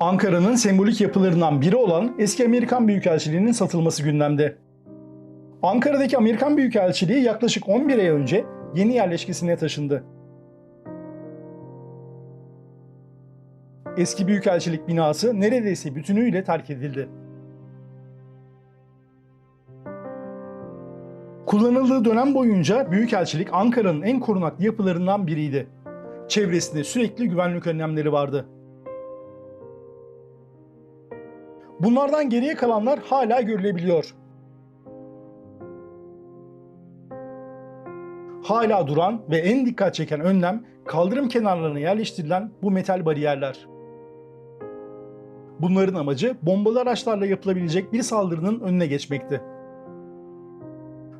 Ankara'nın sembolik yapılarından biri olan eski Amerikan Büyükelçiliği'nin satılması gündemde. Ankara'daki Amerikan Büyükelçiliği yaklaşık 11 ay önce yeni yerleşkesine taşındı. Eski Büyükelçilik binası neredeyse bütünüyle terk edildi. Kullanıldığı dönem boyunca Büyükelçilik Ankara'nın en korunaklı yapılarından biriydi. Çevresinde sürekli güvenlik önlemleri vardı. Bunlardan geriye kalanlar hala görülebiliyor. Hala duran ve en dikkat çeken önlem kaldırım kenarlarına yerleştirilen bu metal bariyerler. Bunların amacı bombalı araçlarla yapılabilecek bir saldırının önüne geçmekti.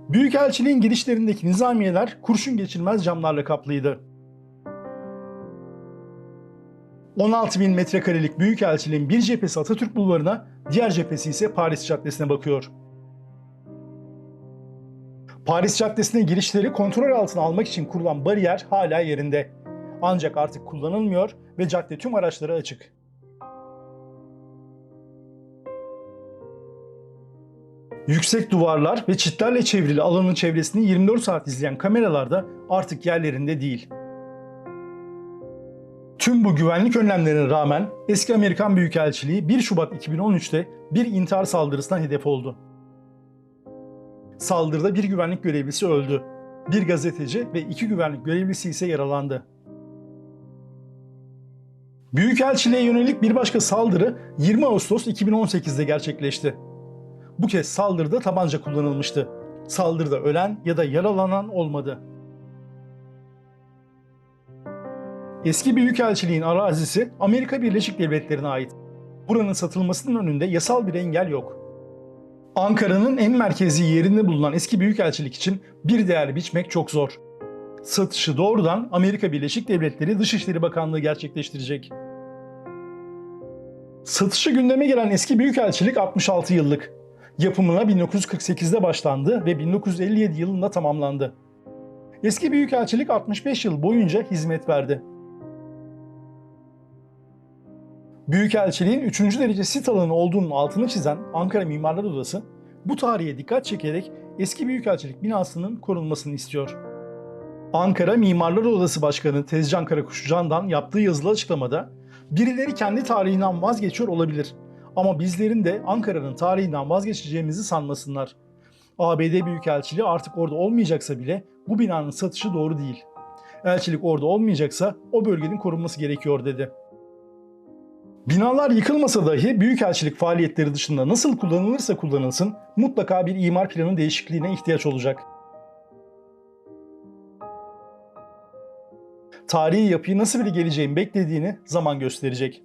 Büyükelçiliğin girişlerindeki nizamiyeler kurşun geçirmez camlarla kaplıydı. 16 bin metrekarelik Büyükelçiliğin bir cephesi Atatürk Bulvarı'na, diğer cephesi ise Paris Caddesi'ne bakıyor. Paris Caddesi'ne girişleri kontrol altına almak için kurulan bariyer hala yerinde. Ancak artık kullanılmıyor ve cadde tüm araçlara açık. Yüksek duvarlar ve çitlerle çevrili alanın çevresini 24 saat izleyen kameralar da artık yerlerinde değil. Tüm bu güvenlik önlemlerine rağmen eski Amerikan Büyükelçiliği 1 Şubat 2013'te bir intihar saldırısına hedef oldu. Saldırıda bir güvenlik görevlisi öldü. Bir gazeteci ve iki güvenlik görevlisi ise yaralandı. Büyükelçiliğe yönelik bir başka saldırı 20 Ağustos 2018'de gerçekleşti. Bu kez saldırıda tabanca kullanılmıştı. Saldırıda ölen ya da yaralanan olmadı. Eski Büyükelçiliğin arazisi Amerika Birleşik Devletleri'ne ait. Buranın satılmasının önünde yasal bir engel yok. Ankara'nın en merkezi yerinde bulunan eski büyükelçilik için bir değer biçmek çok zor. Satışı doğrudan Amerika Birleşik Devletleri Dışişleri Bakanlığı gerçekleştirecek. Satışı gündeme gelen eski büyükelçilik 66 yıllık. Yapımına 1948'de başlandı ve 1957 yılında tamamlandı. Eski büyükelçilik 65 yıl boyunca hizmet verdi. Büyükelçiliğin 3. derece sit alanı olduğunun altını çizen Ankara Mimarlar Odası, bu tarihe dikkat çekerek eski Büyükelçilik binasının korunmasını istiyor. Ankara Mimarlar Odası Başkanı Tezcan Karakuşcan'dan yaptığı yazılı açıklamada, birileri kendi tarihinden vazgeçiyor olabilir ama bizlerin de Ankara'nın tarihinden vazgeçeceğimizi sanmasınlar. ABD Büyükelçiliği artık orada olmayacaksa bile bu binanın satışı doğru değil. Elçilik orada olmayacaksa o bölgenin korunması gerekiyor dedi. Binalar yıkılmasa dahi büyükelçilik faaliyetleri dışında nasıl kullanılırsa kullanılsın mutlaka bir imar planı değişikliğine ihtiyaç olacak. Tarihi yapıyı nasıl bir geleceğin beklediğini zaman gösterecek.